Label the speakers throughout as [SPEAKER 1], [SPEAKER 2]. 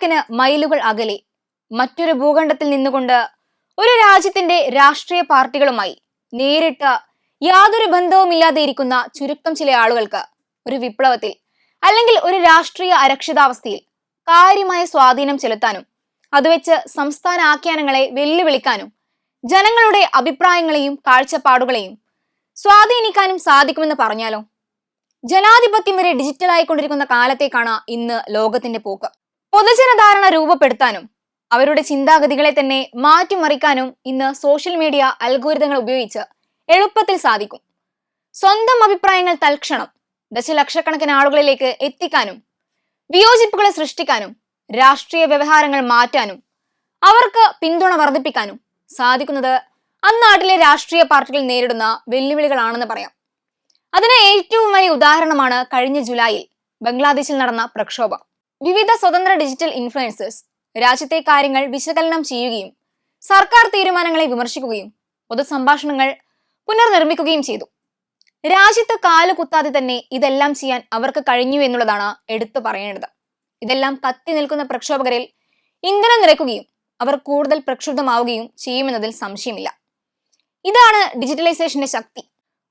[SPEAKER 1] ലക്ഷക്കണക്കിന് മൈലുകൾ അകലെ. മറ്റൊരു ഭൂഖണ്ഡത്തിൽ നിന്നുകൊണ്ട് ഒരു രാജ്യത്തിന്റെ രാഷ്ട്രീയ പാർട്ടികളുമായി നേരിട്ട് യാതൊരു ബന്ധവുമില്ലാതെ ഇരിക്കുന്ന ചുരുക്കം ചില ആളുകൾക്ക് ഒരു വിപ്ലവത്തിൽ അല്ലെങ്കിൽ ഒരു രാഷ്ട്രീയ അരക്ഷിതാവസ്ഥയിൽ കാര്യമായ സ്വാധീനം ചെലുത്താനും അതുവെച്ച് സംസ്ഥാന ആഖ്യാനങ്ങളെ വെല്ലുവിളിക്കാനും ജനങ്ങളുടെ അഭിപ്രായങ്ങളെയും കാഴ്ചപ്പാടുകളെയും സ്വാധീനിക്കാനും സാധിക്കുമെന്ന് പറഞ്ഞാലോ? ജനാധിപത്യം വരെ ഡിജിറ്റലായിക്കൊണ്ടിരിക്കുന്ന കാലത്തേക്കാണ് ഇന്ന് ലോകത്തിന്റെ പോക്ക്. പൊതുജനധാരണ രൂപപ്പെടുത്താനും അവരുടെ ചിന്താഗതികളെ തന്നെ മാറ്റിമറിക്കാനും ഇന്ന് സോഷ്യൽ മീഡിയ അൽഗോരിതങ്ങൾ ഉപയോഗിച്ച് എളുപ്പത്തിൽ സാധിക്കും. സ്വന്തം അഭിപ്രായങ്ങൾ തൽക്ഷണം ദശലക്ഷക്കണക്കിന് ആളുകളിലേക്ക് എത്തിക്കാനും വിയോജിപ്പുകളെ സൃഷ്ടിക്കാനും രാഷ്ട്രീയ വ്യവഹാരങ്ങൾ മാറ്റാനും അവർക്ക് പിന്തുണ വർദ്ധിപ്പിക്കാനും സാധിക്കുന്നത് അന്നാട്ടിലെ രാഷ്ട്രീയ പാർട്ടികൾ നേരിടുന്ന വെല്ലുവിളികളാണെന്ന് പറയാം. അതിന് ഏറ്റവും വലിയ ഉദാഹരണമാണ് കഴിഞ്ഞ ജൂലൈയിൽ ബംഗ്ലാദേശിൽ നടന്ന പ്രക്ഷോഭം. വിവിധ സ്വതന്ത്ര ഡിജിറ്റൽ ഇൻഫ്ലുവൻസേഴ്സ് രാജ്യത്തെ കാര്യങ്ങൾ വിശകലനം ചെയ്യുകയും സർക്കാർ തീരുമാനങ്ങളെ വിമർശിക്കുകയും പൊതുസംഭാഷണങ്ങൾ പുനർനിർമ്മിക്കുകയും ചെയ്തു. രാജ്യത്ത് കാൽ കുത്താതെ തന്നെ ഇതെല്ലാം ചെയ്യാൻ അവർക്ക് കഴിഞ്ഞു എന്നുള്ളതാണ് എടുത്തു പറയേണ്ടത്. ഇതെല്ലാം കത്തി നിൽക്കുന്ന പ്രക്ഷോഭകരിൽ ഇന്ധനം നിറയ്ക്കുകയും അവർ കൂടുതൽ പ്രക്ഷുബ്ധമാവുകയും ചെയ്യുമെന്നതിൽ സംശയമില്ല. ഇതാണ് ഡിജിറ്റലൈസേഷന്റെ ശക്തി.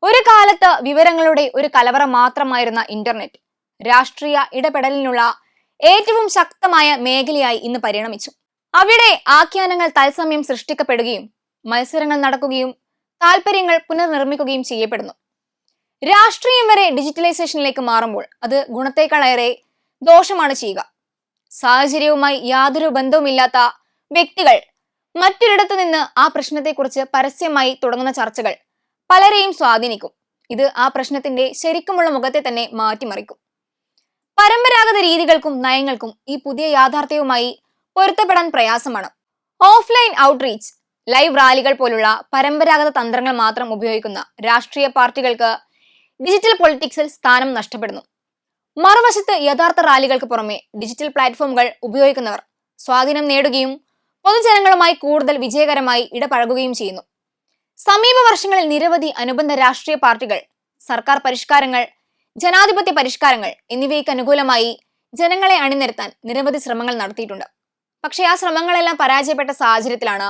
[SPEAKER 1] ഒരു കാലത്ത് വിവരങ്ങളുടെ ഒരു കലവറ മാത്രമായിരുന്ന ഇന്റർനെറ്റ് രാഷ്ട്രീയ ഇടപെടലിനുള്ള ഏറ്റവും ശക്തമായ മേഖലയായി ഇന്ന് പരിണമിച്ചു. അവിടെ ആഖ്യാനങ്ങൾ തത്സമയം സൃഷ്ടിക്കപ്പെടുകയും മത്സരങ്ങൾ നടക്കുകയും താല്പര്യങ്ങൾ പുനർനിർമ്മിക്കുകയും ചെയ്യപ്പെടുന്നു. രാഷ്ട്രീയം വരെ ഡിജിറ്റലൈസേഷനിലേക്ക് മാറുമ്പോൾ അത് ഗുണത്തേക്കാളേറെ ദോഷമാണ് ചെയ്യുക. സാഹചര്യവുമായി യാതൊരു ബന്ധവുമില്ലാത്ത വ്യക്തികൾ മറ്റൊരിടത്തു നിന്ന് ആ പ്രശ്നത്തെക്കുറിച്ച് പരസ്യമായി തുടങ്ങുന്ന ചർച്ചകൾ പലരെയും സ്വാധീനിക്കും. ഇത് ആ പ്രശ്നത്തിന്റെ ശരിക്കുമുള്ള മുഖത്തെ തന്നെ മാറ്റിമറിക്കും. പരമ്പരാഗത രീതികൾക്കും നയങ്ങൾക്കും ഈ പുതിയ യാഥാർത്ഥ്യവുമായി പൊരുത്തപ്പെടാൻ പ്രയാസമാണ്. ഓഫ്ലൈൻ ഔട്ട്റീച്ച് ലൈവ് റാലികൾ പോലുള്ള പരമ്പരാഗത തന്ത്രങ്ങൾ മാത്രം ഉപയോഗിക്കുന്ന രാഷ്ട്രീയ പാർട്ടികൾക്ക് ഡിജിറ്റൽ പൊളിറ്റിക്സിൽ സ്ഥാനം നഷ്ടപ്പെടുന്നു. മറുവശത്ത് യഥാർത്ഥ റാലികൾക്ക് പുറമെ ഡിജിറ്റൽ പ്ലാറ്റ്ഫോമുകൾ ഉപയോഗിക്കുന്നവർ സ്വാധീനം നേടുകയും പൊതുജനങ്ങളുമായി കൂടുതൽ വിജയകരമായി ഇടപഴകുകയും ചെയ്യുന്നു. സമീപ വർഷങ്ങളിൽ നിരവധി അനുബന്ധ രാഷ്ട്രീയ പാർട്ടികൾ സർക്കാർ പരിഷ്കാരങ്ങൾ ജനാധിപത്യ പരിഷ്കാരങ്ങൾ എന്നിവയ്ക്ക് അനുകൂലമായി ജനങ്ങളെ അണിനിരത്താൻ നിരവധി ശ്രമങ്ങൾ നടത്തിയിട്ടുണ്ട്. പക്ഷേ ആ ശ്രമങ്ങളെല്ലാം പരാജയപ്പെട്ട സാഹചര്യത്തിലാണ്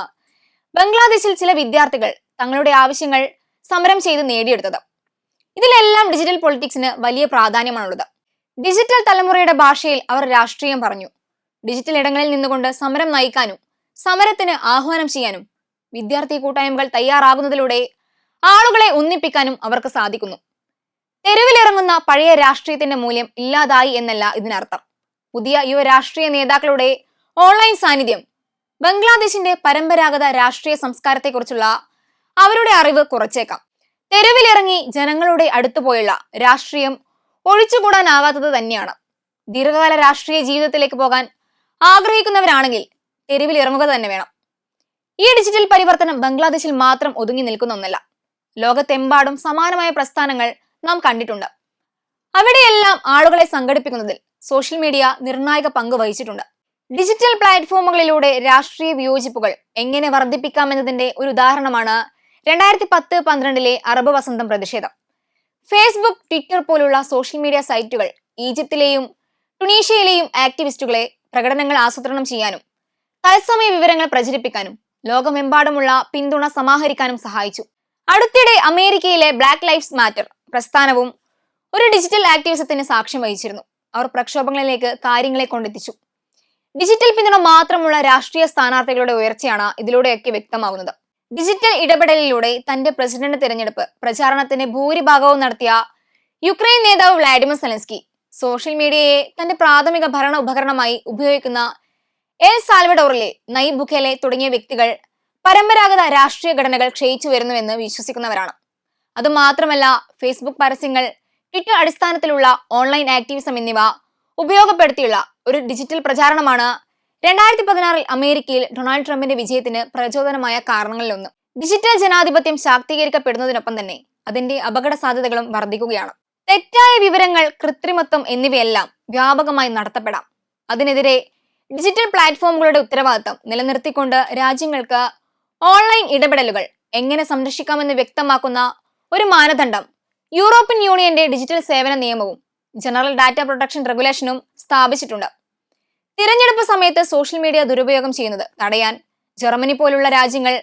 [SPEAKER 1] ബംഗ്ലാദേശിൽ ചില വിദ്യാർത്ഥികൾ തങ്ങളുടെ ആവശ്യങ്ങൾ സമരം ചെയ്ത് നേടിയെടുത്തത്. ഇതിലെല്ലാം ഡിജിറ്റൽ പൊളിറ്റിക്സിന് വലിയ പ്രാധാന്യമാണുള്ളത്. ഡിജിറ്റൽ തലമുറയുടെ ഭാഷയിൽ അവർ രാഷ്ട്രീയം പറഞ്ഞു. ഡിജിറ്റൽ ഇടങ്ങളിൽ നിന്നുകൊണ്ട് സമരം നയിക്കാനും സമരത്തിന് ആഹ്വാനം ചെയ്യാനും വിദ്യാർത്ഥി കൂട്ടായ്മകൾ തയ്യാറാകുന്നതിലൂടെ ആളുകളെ ഒന്നിപ്പിക്കാനും അവർക്ക് സാധിക്കുന്നു. തെരുവിലിറങ്ങുന്ന പഴയ രാഷ്ട്രീയത്തിന്റെ മൂല്യം ഇല്ലാതായി എന്നല്ല ഇതിനർത്ഥം. പുതിയ യുവ രാഷ്ട്രീയ നേതാക്കളുടെ ഓൺലൈൻ സാന്നിധ്യം ബംഗ്ലാദേശിന്റെ പരമ്പരാഗത രാഷ്ട്രീയ സംസ്കാരത്തെക്കുറിച്ചുള്ള അവരുടെ അറിവ് കുറച്ചേക്കാം. തെരുവിലിറങ്ങി ജനങ്ങളുടെ അടുത്തു പോയുള്ള രാഷ്ട്രീയം ഒഴിച്ചുകൂടാനാകാത്തത് തന്നെയാണ്. ദീർഘകാല രാഷ്ട്രീയ ജീവിതത്തിലേക്ക് പോകാൻ ആഗ്രഹിക്കുന്നവരാണെങ്കിൽ തെരുവിൽ ഇറങ്ങുക തന്നെ വേണം. ഈ ഡിജിറ്റൽ പരിവർത്തനം ബംഗ്ലാദേശിൽ മാത്രം ഒതുങ്ങി നിൽക്കുന്ന ഒന്നല്ല. ലോകത്തെമ്പാടും സമാനമായ പ്രസ്ഥാനങ്ങൾ നാം കണ്ടിട്ടുണ്ട്. അവിടെയെല്ലാം ആളുകളെ സംഘടിപ്പിക്കുന്നതിൽ സോഷ്യൽ മീഡിയ നിർണായക പങ്ക് വഹിച്ചിട്ടുണ്ട്. ഡിജിറ്റൽ പ്ലാറ്റ്ഫോമുകളിലൂടെ രാഷ്ട്രീയ വിയോജിപ്പുകൾ എങ്ങനെ വർദ്ധിപ്പിക്കാമെന്നതിന്റെ ഒരു ഉദാഹരണമാണ് രണ്ടായിരത്തി പത്ത് പന്ത്രണ്ടിലെ അറബ് വസന്തം പ്രതിഷേധം. ഫേസ്ബുക്ക് ട്വിറ്റർ പോലുള്ള സോഷ്യൽ മീഡിയ സൈറ്റുകൾ ഈജിപ്തിലെയും ടുണീഷ്യയിലെയും ആക്ടിവിസ്റ്റുകളെ പ്രകടനങ്ങൾ ആസൂത്രണം ചെയ്യാനും തത്സമയ വിവരങ്ങൾ പ്രചരിപ്പിക്കാനും ലോകമെമ്പാടുമുള്ള പിന്തുണ സമാഹരിക്കാനും സഹായിച്ചു. അടുത്തിടെ അമേരിക്കയിലെ ബ്ലാക്ക് ലൈഫ്സ് മാറ്റർ പ്രസ്ഥാനവും ഒരു ഡിജിറ്റൽ ആക്ടിവിസത്തിന് സാക്ഷ്യം വഹിച്ചിരുന്നു. അവർ പ്രക്ഷോഭങ്ങളിലേക്ക് കാര്യങ്ങളെ കൊണ്ടെത്തിച്ചു. ഡിജിറ്റൽ പിന്തുണ മാത്രമുള്ള രാഷ്ട്രീയ സ്ഥാനാർത്ഥികളുടെ ഉയർച്ചയാണ് ഇതിലൂടെയൊക്കെ വ്യക്തമാകുന്നത് ഡിജിറ്റൽ ഇടപെടലിലൂടെ തന്റെ പ്രസിഡന്റ് തിരഞ്ഞെടുപ്പ് പ്രചാരണത്തിന് ഭൂരിഭാഗവും നടത്തിയ യുക്രൈൻ നേതാവ് വ്ളാഡിമിർ സെലൻസ്കി സോഷ്യൽ മീഡിയയെ തന്റെ പ്രാഥമിക ഭരണ ഉപകരണമായി ഉപയോഗിക്കുന്ന എൽ സാൽവഡോറിലെ നൈബുഖേലെ തുടങ്ങിയ വ്യക്തികൾ പരമ്പരാഗത രാഷ്ട്രീയ ഘടനകൾ ക്ഷയിച്ചു വരുന്നുവെന്ന് വിശ്വസിക്കുന്നവരാണ്. അതുമാത്രമല്ല ഫേസ്ബുക്ക് പരസ്യങ്ങൾ ട്വിറ്റർ അടിസ്ഥാനത്തിലുള്ള ഓൺലൈൻ ആക്ടിവിസം എന്നിവ ഉപയോഗപ്പെടുത്തിയുള്ള ഒരു ഡിജിറ്റൽ പ്രചാരണമാണ് രണ്ടായിരത്തി പതിനാറിൽ അമേരിക്കയിൽ ഡൊണാൾഡ് ട്രംപിന്റെ വിജയത്തിന് പ്രചോദനമായ കാരണങ്ങളിലൊന്ന്. ഡിജിറ്റൽ ജനാധിപത്യം ശാക്തീകരിക്കപ്പെടുന്നതിനൊപ്പം തന്നെ അതിന്റെ അപകട സാധ്യതകളും വർദ്ധിക്കുകയാണ്. തെറ്റായ വിവരങ്ങൾ കൃത്രിമത്വം എന്നിവയെല്ലാം വ്യാപകമായി നടത്തപ്പെടാം. അതിനെതിരെ ഡിജിറ്റൽ പ്ലാറ്റ്ഫോമുകളുടെ ഉത്തരവാദിത്തം നിലനിർത്തിക്കൊണ്ട് രാജ്യങ്ങൾക്ക് ഓൺലൈൻ ഇടപെടലുകൾ എങ്ങനെ സംരക്ഷിക്കാമെന്ന് വ്യക്തമാക്കുന്ന ഒരു മാനദണ്ഡം. യൂറോപ്യൻ യൂണിയന്റെ ഡിജിറ്റൽ സേവന നിയമവും ജനറൽ ഡാറ്റ പ്രൊട്ടക്ഷൻ റെഗുലേഷനും സ്ഥാപിച്ചിട്ടുണ്ട്. തിരഞ്ഞെടുപ്പ് സമയത്ത് സോഷ്യൽ മീഡിയ ദുരുപയോഗം ചെയ്യുന്നത് തടയാൻ ജർമ്മനി പോലുള്ള രാജ്യങ്ങൾ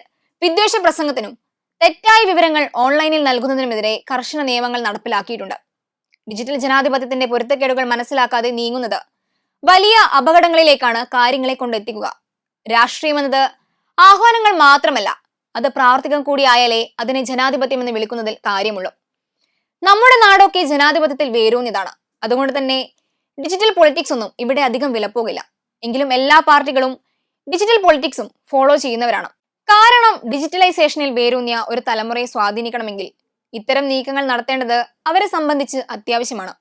[SPEAKER 1] വിദ്വേഷ പ്രസംഗത്തിനും തെറ്റായ വിവരങ്ങൾ ഓൺലൈനിൽ നൽകുന്നതിനുമെതിരെ കർശന നിയമങ്ങൾ നടപ്പിലാക്കിയിട്ടുണ്ട്. ഡിജിറ്റൽ ജനാധിപത്യത്തിന്റെ പൊരുത്തക്കേടുകൾ മനസ്സിലാക്കാതെ നീങ്ങുന്നത് വലിയ അപകടങ്ങളിലേക്കാണ് കാര്യങ്ങളെ കൊണ്ടെത്തിക്കുക. രാഷ്ട്രീയമെന്നത് ആഹ്വാനങ്ങൾ മാത്രമല്ല അത് പ്രാവർത്തികം കൂടിയായാലേ അതിനെ ജനാധിപത്യം എന്ന് വിളിക്കുന്നതിൽ കാര്യമുള്ളൂ. നമ്മുടെ നാടൊക്കെ ജനാധിപത്യത്തിൽ വേരൂന്നിയതാണ്. അതുകൊണ്ട് തന്നെ ഡിജിറ്റൽ പൊളിറ്റിക്സ് ഒന്നും ഇവിടെ അധികം വിലപ്പോകില്ല. എങ്കിലും എല്ലാ പാർട്ടികളും ഡിജിറ്റൽ പൊളിറ്റിക്സും ഫോളോ ചെയ്യുന്നവരാണ്. കാരണം ഡിജിറ്റലൈസേഷനിൽ വേരൂന്നിയ ഒരു തലമുറയെ സ്വാധീനിക്കണമെങ്കിൽ ഇത്തരം നീക്കങ്ങൾ നടത്തേണ്ടത് അവരെ സംബന്ധിച്ച് അത്യാവശ്യമാണ്.